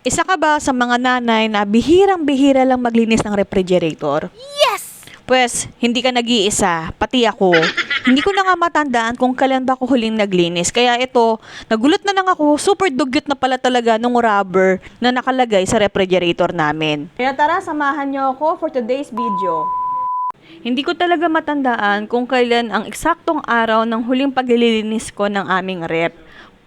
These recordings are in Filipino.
Isa ka ba sa mga nanay na bihirang-bihira lang maglinis ng refrigerator? Yes! Pwes, hindi ka nag-iisa, pati ako. hindi ko na nga matandaan kung kailan ba ako huling naglinis. Kaya ito, nagulat na lang ako, super dugyot na pala talaga nung rubber na nakalagay sa refrigerator namin. Kaya tara, samahan niyo ako for today's video. Hindi ko talaga matandaan kung kailan ang eksaktong araw ng huling paglilinis ko ng aming rep.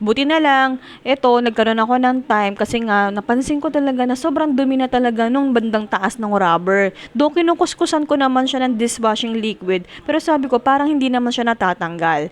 Buti na lang, eto, nagkaroon ako ng time kasi nga napansin ko talaga na sobrang dumi na talaga nung bandang taas ng rubber. Doon kinukuskusan ko naman siya ng dishwashing liquid pero sabi ko parang hindi naman siya natatanggal.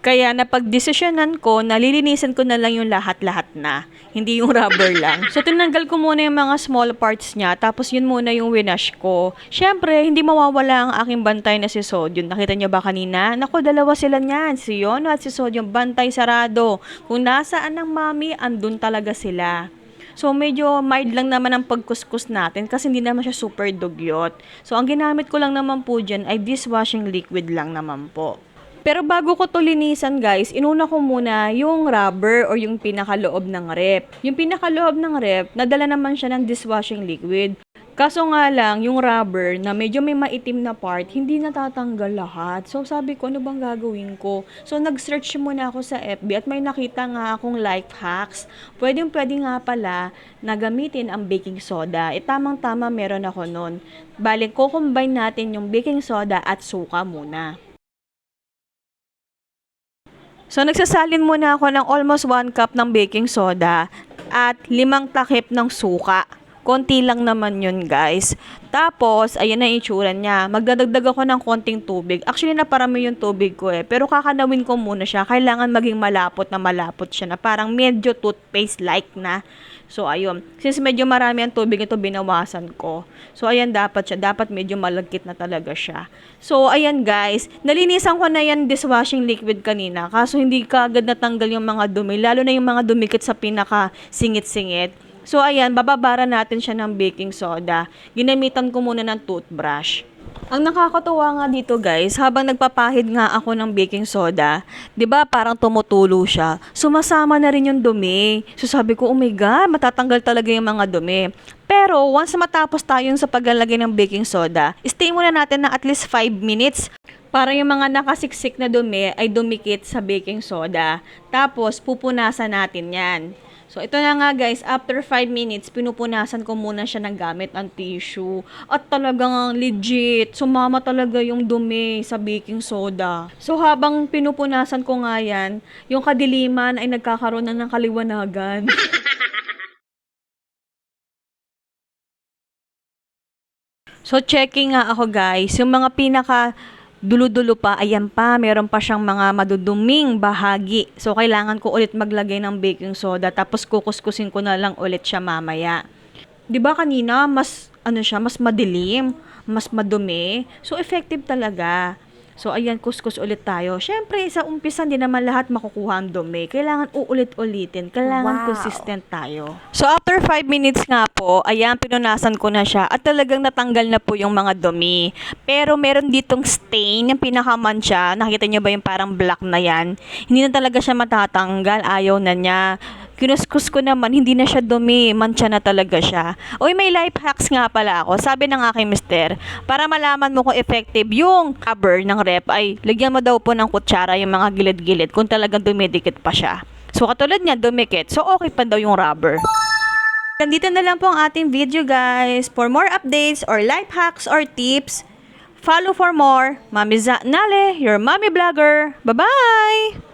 Kaya napagdesisyonan ko, nalilinisan ko na lang yung lahat-lahat na. Hindi yung rubber lang. So, tinanggal ko muna yung mga small parts niya, tapos yun muna yung winash ko. Siyempre, hindi mawawala ang aking bantay na si Sodium. Nakita niyo ba kanina? Nako, dalawa sila niyan. Si Yono at si Sodium, bantay sarado. Kung nasaan ang mami, andun talaga sila. So, medyo mild lang naman ang pagkuskus natin kasi hindi naman siya super dugyot. So, ang ginamit ko lang naman po dyan ay dishwashing liquid lang naman po. Pero bago ko to linisan guys, inuna ko muna yung rubber or yung pinakaloob ng rep. Yung pinakaloob ng rep, nadala naman siya ng dishwashing liquid. Kaso nga lang, yung rubber na medyo may maitim na part, hindi natatanggal lahat. So sabi ko, ano bang gagawin ko? So nag-search muna ako sa FB at may nakita nga akong life hacks. Pwedeng pwede nga pala na gamitin ang baking soda. E tamang-tama meron ako nun. Balik, ko-combine natin yung baking soda at suka muna. So, nagsasalin muna ako ng almost 1 cup ng baking soda at limang takip ng suka. Konti lang naman yun, guys. Tapos, ayan na itsura niya. Magdadagdag ako ng konting tubig. Actually, naparami yung tubig ko eh. Pero kakanawin ko muna siya. Kailangan maging malapot na malapot siya na parang medyo toothpaste-like na. So, ayun. Since medyo marami ang tubig ito, binawasan ko. So, ayan dapat siya. Dapat medyo malagkit na talaga siya. So, ayan guys. Nalinisan ko na yan dishwashing liquid kanina. Kaso hindi ka agad natanggal yung mga dumi. Lalo na yung mga dumikit sa pinaka singit-singit. So, ayan. Bababara natin siya ng baking soda. Ginamitan ko muna ng toothbrush. Ang nakakatuwa nga dito guys, habang nagpapahid nga ako ng baking soda, 'di ba parang tumutulo siya. Sumasama na rin yung dumi. So sabi ko, "Oh my god, matatanggal talaga yung mga dumi." Pero once matapos tayo sa paglalagay ng baking soda, stay muna natin ng at least 5 minutes para yung mga nakasiksik na dumi ay dumikit sa baking soda. Tapos pupunasan natin 'yan. So, ito na nga guys, after 5 minutes, pinupunasan ko muna siya ng gamit ang tissue. At talagang legit, sumama talaga yung dumi sa baking soda. So, habang pinupunasan ko nga yan, yung kadiliman ay nagkakaroon na ng kaliwanagan. So, checking nga ako guys, yung mga pinaka dulo-dulo pa, ayan pa, meron pa siyang mga maduduming bahagi. So, kailangan ko ulit maglagay ng baking soda, tapos kukuskusin ko na lang ulit siya mamaya. 'Di ba kanina, mas, ano siya, mas madilim, mas madumi. So, effective talaga. So, ayan, kuskus ulit tayo. Siyempre, sa umpisa, hindi naman lahat makukuha ang dumi. Kailangan uulit-ulitin. Kailangan Wow. consistent tayo. So, after 5 minutes nga po, ayan, pinunasan ko na siya. At talagang natanggal na po yung mga dumi. Pero meron ditong stain, yung pinakamansya. Nakita niyo ba yung parang black na yan? Hindi na talaga siya matatanggal. Ayaw na niya. Kinuskus ko naman, hindi na siya dumi, mantsa na talaga siya. Uy, may life hacks nga pala ako. Sabi ng aking mister, para malaman mo kung effective yung cover ng rep, ay lagyan mo daw po ng kutsara yung mga gilid-gilid kung talagang dumidikit pa siya. So, katulad niya, dumikit. So, okay pa daw yung rubber. Nandito na lang po ang ating video guys. For more updates or life hacks or tips, follow for more. Mami Za Nale, your mommy vlogger. Bye-bye!